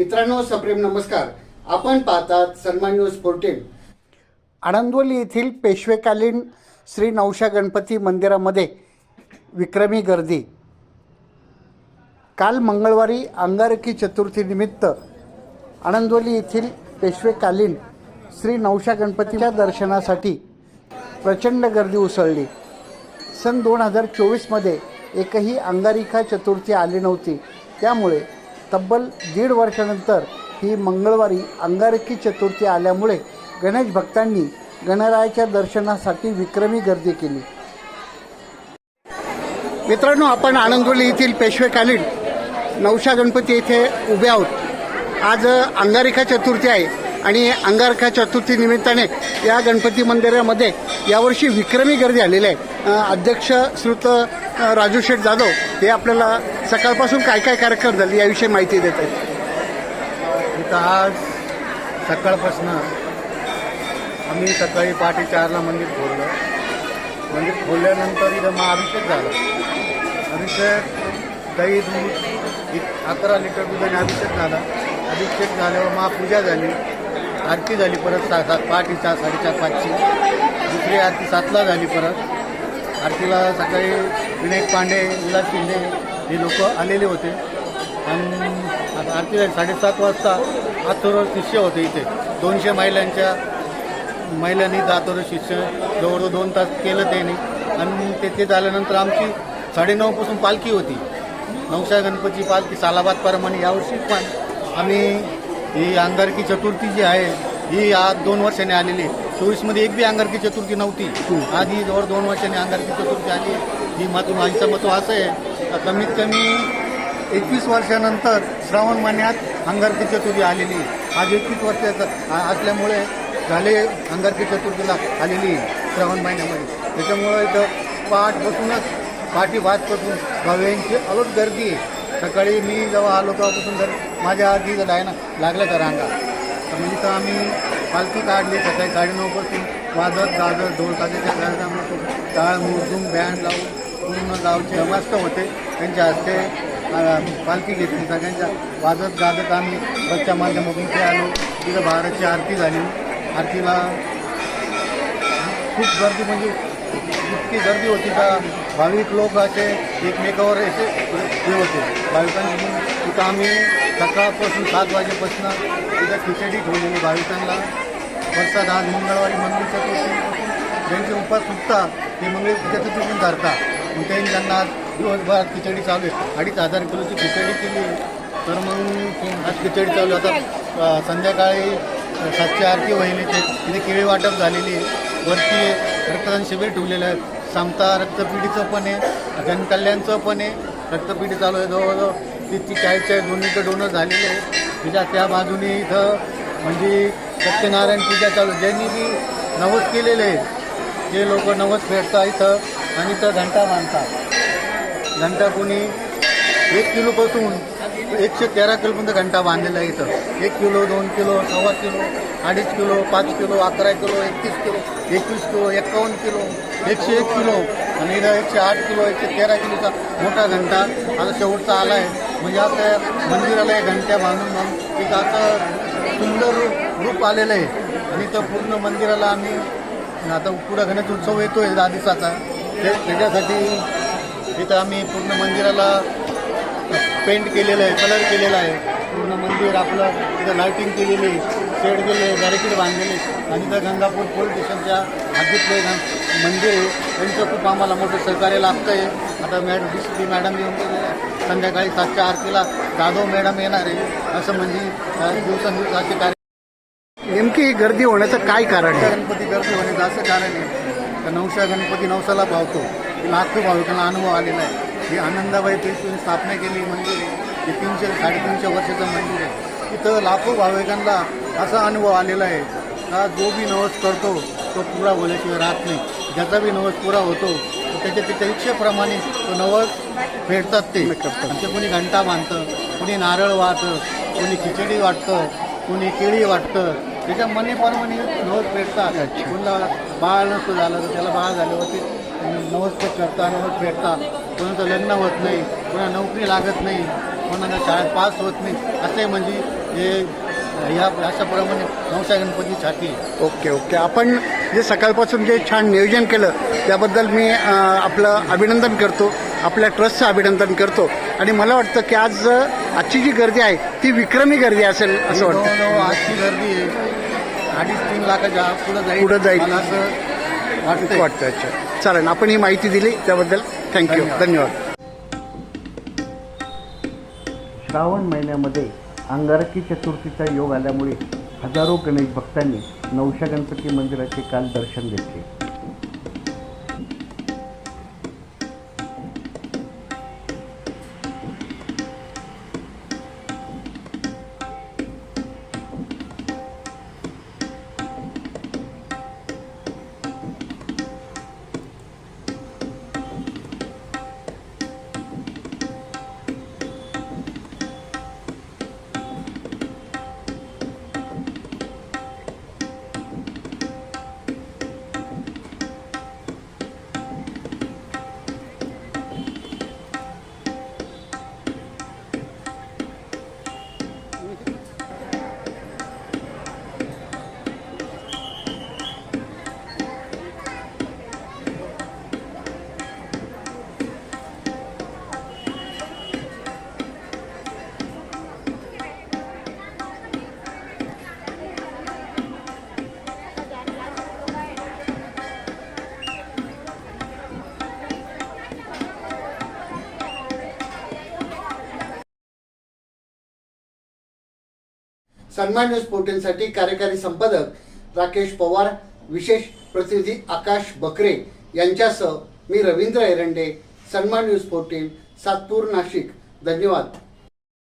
मित्रांनो सप्रेम नमस्कार. आपण पाहतात सन्मान न्यूज फोर्टीन आनंदवली येथील पेशवेकालीन श्री नवशा गणपती मंदिरामध्ये विक्रमी गर्दी. काल मंगळवारी अंगारकी चतुर्थीनिमित्त आनंदवली येथील पेशवेकालीन श्री नवशा गणपतीच्या दर्शनासाठी प्रचंड गर्दी उसळली. सन दोन हजार चोवीसमध्ये एकही अंगारिका चतुर्थी आली नव्हती. त्यामुळे तब्बल दीड वर्षानंतर ही मंगळवारी अंगारकी चतुर्थी आल्यामुळे गणेश भक्तांनी गणरायाच्या दर्शनासाठी विक्रमी गर्दी केली. मित्रांनो आपण आनंदोली येथील पेशवेकालीन नवशा गणपती येथे उभे आहोत. आज अंगारिका चतुर्थी आहे आणि अंगारका चतुर्थी निमित्ताने या गणपती मंदिरामध्ये यावर्षी विक्रमी गर्दी आलेली आहे. अध्यक्ष श्रुत राजू शेठ जाधव हे आपल्याला सकाळपासून काय काय कार्यक्रम झाले याविषयी माहिती देत आहेत. इथं आज सकाळपासून आम्ही सकाळी पहाटे चारला मंदिर खोललं. मंदिर खोलल्यानंतर इथं महाअभिषेक झाला. अभिषेक दही दूध अकरा लिटर दुधाने अभिषेक झाला. अभिषेक झाल्यावर महापूजा झाली. आरती झाली परत सात सात पहाटे चार साडेचार पाचची. दुसरी आरती सातला झाली परत. आरतीला सकाळी विनायक पांडे विलास शिंदे हे लोक आलेले होते. आणि आता आरती झाली साडेसात वाजता आथोर शिष्य होते इथे. दोनशे महिलांच्या महिलांनी आथोर शिष्य जवळजवळ दोन तास केलं त्याने. आणि ते ते झाल्यानंतर आमची साडेनऊपासून पालखी होती. नवशा गणपती पालखी सालाबाद प्रमाणे यावर्षी पण आम्ही ही अंगारकी चतुर्थी जी आहे ही आज दोन वर्षाने आलेली चोवीसमध्ये एक बी अंगारकी चतुर्थी नव्हती. आज ही जवळ दोन वर्षाने अंगारकी चतुर्थी आली ही महत्त्व माझं महत्त्व असं आहे. कमीत कमी एकवीस वर्षानंतर श्रावण महिन्यात अंगारकी चतुर्थी आलेली आहे. आज एकवीस वर्षाचं असल्यामुळे झाले अंगारकी चतुर्थीला आलेली आहे श्रावण महिन्यामध्ये. त्याच्यामुळे इथं पहाट बसूनच पाठी वाजपासून भाव्यांची अलट गर्दी आहे. सकाळी मी जेव्हा आलो तेव्हापासून तर माझ्या आधी आहे ना लागल्या तर रांगा. तर म्हणजे तर आम्ही पालखी काढली सकाळी साडेनऊपासून वाजत गाजत ढोल ताजेच्या कार्यक्रमातून टाळ मुरदूम बँड लावून पूर्ण गावचे मस्त होते. त्यांच्या हस्ते पालखी घेतली. सगळ्यांच्या वाजत गाजत आम्ही बसच्या माध्यमातून ते आलो. तिथं भारतची आरती झाली. आरतीला खूप गर्दी म्हणजे इतकी गर्दी होती का भाविक लोक असे एकमेकावर असे हे होते. भाविकांनी तिथं आम्ही सकाळपासून सात वाजेपासून तिथं खिचडी ठेवलेली भाविकांना. वर्षात आज मंगळवारी मंगळ चतुर्थी ज्यांचे उपास सुटतात ते मंगळ चतुर्थीतून धरतात. कुठेही त्यांनी त्यांना दिवसभर खिचडी चालू आहे. अडीच हजार किलोची खिचडी केली तर मग आज खिचडी चालू आता संध्याकाळी सातशे आरती वहिनीचे तिथे केळी वाटप झालेली आहे. वरती रक्तदान शिबिर ठेवलेलं आहे. समता रक्तपिढीचं पण आहे. जनकल्याणचं पण आहे. रक्तपिढी चालू आहे. जवळजवळ तिथे चाळीसच्या दोन्हीचं डोनर झालेले आहे तिच्या त्या बाजूने इथं म्हणजे सत्यनारायण पूजा चालू ज्यांनी बी नवस केलेले आहे जे लोक नवस फेडतात इथं आणि इथं घंटा बांधतात. घंटा कोणी? एक किलोपासून एकशे तेरा किलोपर्यंत घंटा बांधलेला आहे इथं. एक किलो दोन किलो सव्वा किलो अडीच किलो पाच किलो अकरा किलो एकतीस किलो एकवीस किलो एकावन्न किलो एकशे एक किलो आणि इथं एकशे आठ किलो एकशे तेरा किलोचा मोठा घंटा आता शेवटचा आला आहे म्हणजे आता मंदिराला हे घंट्या बांधून बांधून एक आता सुंदर रूप रूप आलेलं आहे. आणि इथं पूर्ण मंदिराला आम्ही आता पुढं गणेश उत्सव येतो आहे दहा दिवसाचा. ते त्याच्यासाठी इथं आम्ही पूर्ण मंदिराला पेंट केलेलं आहे कलर केलेला आहे. पूर्ण मंदिर आपलं इथं लाईटिंग केलेली आहे शेड केले बॅरिकेड बांधलेले आणि इथं गंगापूर पोलीस स्टेशनच्या गं- मंदिर त्यांचं खूप आम्हाला मोठं सहकार्य लागतं आहे आता madam D C P madam येऊन. संध्याकाळी सातच्या आरतीला जाधव मॅडम येणार आहे. असं म्हणजे दिवसांदिवसाचे कार्य नेमकी ही गर्दी होण्याचं काय कारण आहे? गणपती गर्दी होण्याचं असं कारण आहे. तर नवशा गणपती नवसाला भावतो. लाखो भाविकांना अनुभव आलेला आहे. ही आनंदाबाई पेशवीने स्थापना केली मंदिर हे तीनशे साडेतीनशे वर्षाचं मंदिर आहे. तिथं लाखो भाविकांना असा अनुभव आलेला आहे. का जो बी नवस करतो तो पुरा होल्याशिवाय राहत नाही. ज्याचा बी नवस पुरा होतो त्याच्या त्याच्या इच्छेप्रमाणे तो नवस फेडतात ते. आणि कोणी घंटा बांधतं कोणी नारळ वाहतं कोणी खिचडी वाटतं कोणी केळी वाटतं त्याच्या मनेप्रमाणे नवस फेडतात कोणाला बाळ नसतं झालं तर त्याला बाळ झाल्यावरती नवस करता नवस फेडता कोणाचं लग्न होत नाही कोणाला नोकरी लागत नाही कोणाला शाळेत पास होत नाही. असंही म्हणजे हे या अशाप्रमाणे नवसा गणपतीसाठी ओके ओके. आपण जे सकाळपासून जे छान नियोजन केलं त्याबद्दल मी आपलं अभिनंदन करतो. आपल्या ट्रस्टचं अभिनंदन करतो. आणि मला वाटतं की आज आजची जी गर्दी आहे ती विक्रमी गर्दी असेल असं वाटतं. जवळजवळ आजची गर्दी अडीच तीन लाखाच्या पुढे जाईल. पुढं जाईल. मला असं वाटतंय. वाटतं अच्छा. चालेल आपण ही माहिती दिली त्याबद्दल थँक्यू धन्यवाद. धन्यवाद. श्रावण महिन्यामध्ये अंगारकी चतुर्थीचा योग आल्यामुळे हजारो गणेश भक्तांनी नवशा गणपती मंदिराचे काल दर्शन घेतले. सन्मान न्यूज पोर्टलसाठी कार्यकारी संपादक राकेश पवार विशेष प्रतिनिधी आकाश बकरे यांच्यासह मी रवींद्र एरंडे सन्मान न्यूज पोर्टल सातपूर नाशिक. धन्यवाद.